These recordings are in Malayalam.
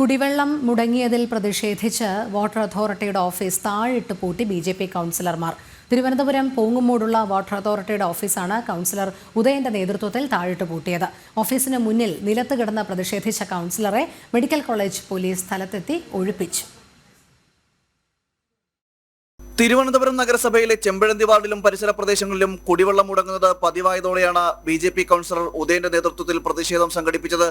കുടിവെള്ളം മുടങ്ങിയതിൽ പ്രതിഷേധിച്ച് വാട്ടർ അതോറിറ്റിയുടെ ഓഫീസ് താഴിട്ട് പൂട്ടി ബി ജെ പി കൗൺസിലർമാർ. തിരുവനന്തപുരം പോങ്ങുമൂടുള്ള വാട്ടർ അതോറിറ്റിയുടെ ഓഫീസാണ് കൗൺസിലർ ഉദയന്റെ നേതൃത്വത്തിൽ താഴിട്ട് പൂട്ടിയത്. ഓഫീസിന് മുന്നിൽ നിലത്ത് കിടന്ന് പ്രതിഷേധിച്ച കൗൺസിലറെ മെഡിക്കൽ കോളേജ് പോലീസ് സ്ഥലത്തെത്തി ഒഴിപ്പിച്ചു. തിരുവനന്തപുരം നഗരസഭയിലെ ചെമ്പഴന്തി വാർഡിലും പരിസര പ്രദേശങ്ങളിലും കുടിവെള്ളം മുടങ്ങുന്നത് പതിവായതോടെയാണ് ബി ജെ പി കൗൺസിലർ ഉദയന്റെ നേതൃത്വത്തിൽ പ്രതിഷേധം സംഘടിപ്പിച്ചത്.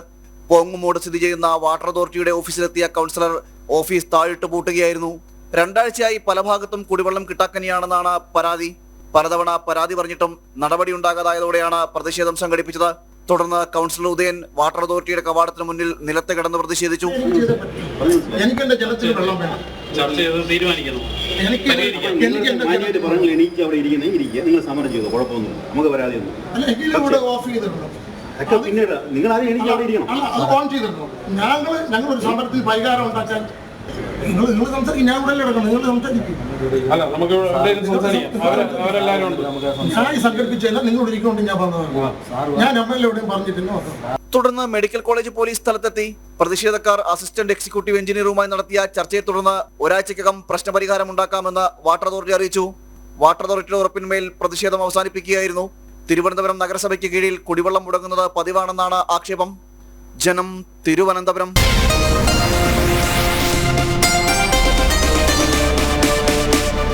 പോങ്ങുമൂട് സ്ഥിതി ചെയ്യുന്ന വാട്ടർ അതോറിറ്റിയുടെ ഓഫീസിലെത്തിയ കൗൺസിലർ ഓഫീസ് താഴിട്ട് പൂട്ടുകയായിരുന്നു. രണ്ടാഴ്ചയായി പല ഭാഗത്തും കുടിവെള്ളം കിട്ടാക്കനിയാണെന്നാണ് പരാതി. പലതവണ പരാതി പറഞ്ഞിട്ടും നടപടി ഉണ്ടാകാതായതോടെയാണ് പ്രതിഷേധം സംഘടിപ്പിച്ചത്. തുടർന്ന് കൗൺസിലർ ഉദയൻ വാട്ടർ അതോറിറ്റിയുടെ കവാടത്തിന് മുന്നിൽ നിലത്ത് കിടന്ന് പ്രതിഷേധിച്ചു. എനിക്ക് എന്റെ ജലത്തിൽ വെള്ളം വേണം. ചർച്ച ചെയ്ത് തീരുമാനിക്കുന്നു. എനിക്ക് പറഞ്ഞു അവിടെ ഇരിക്കുന്നത് ഇരിക്കുക. നിങ്ങൾ സമരം ചെയ്തു? കുഴപ്പമൊന്നുമില്ല. നമുക്ക് പരാതിയൊന്നും ഒക്കെ പിന്നീട് നിങ്ങൾ ആദ്യം എനിക്ക് അവിടെ ഇരിക്കണം. അല്ല അത് ഓൺ ചെയ്തിട്ടുണ്ടോ ഞങ്ങൾ ഞങ്ങൾ ഒരു സമരത്തിൽ പരിഹാരം ഉണ്ടാക്കാൻ നിങ്ങൾ നിങ്ങൾ സംസാരിക്കും ഞാൻ ഇവിടെ കിടക്കണം നിങ്ങൾ സംസാരിക്കും. അല്ല നമുക്ക് ഇവിടെ സംസാരിക്കാം. അവരെ അവരെല്ലാവരും ഉണ്ട്. ഞാൻ സംഘടിപ്പിച്ചല്ല ഇരിക്കൊണ്ട് പറഞ്ഞതാണ് ഞാൻ എം എൽ എവിടെയും പറഞ്ഞിട്ടില്ല തുടർന്ന് മെഡിക്കൽ കോളേജ് പോലീസ് സ്ഥലത്തെത്തി. പ്രതിഷേധക്കാർ അസിസ്റ്റന്റ് എക്സിക്യൂട്ടീവ് എഞ്ചിനീയറുമായി നടത്തിയ ചർച്ചയെ തുടർന്ന് ഒരാഴ്ചക്കകം പ്രശ്നപരിഹാരം ഉണ്ടാക്കാമെന്ന് വാട്ടർ അതോറിറ്റി അറിയിച്ചു. വാട്ടർ അതോറിറ്റിയുടെ ഉറപ്പിന്മേൽ പ്രതിഷേധം അവസാനിപ്പിക്കുകയായിരുന്നു. തിരുവനന്തപുരം നഗരസഭയ്ക്ക് കീഴിൽ കുടിവെള്ളം മുടങ്ങുന്നത് പതിവാണെന്നാണ് ആക്ഷേപം. ജനം തിരുവനന്തപുരം.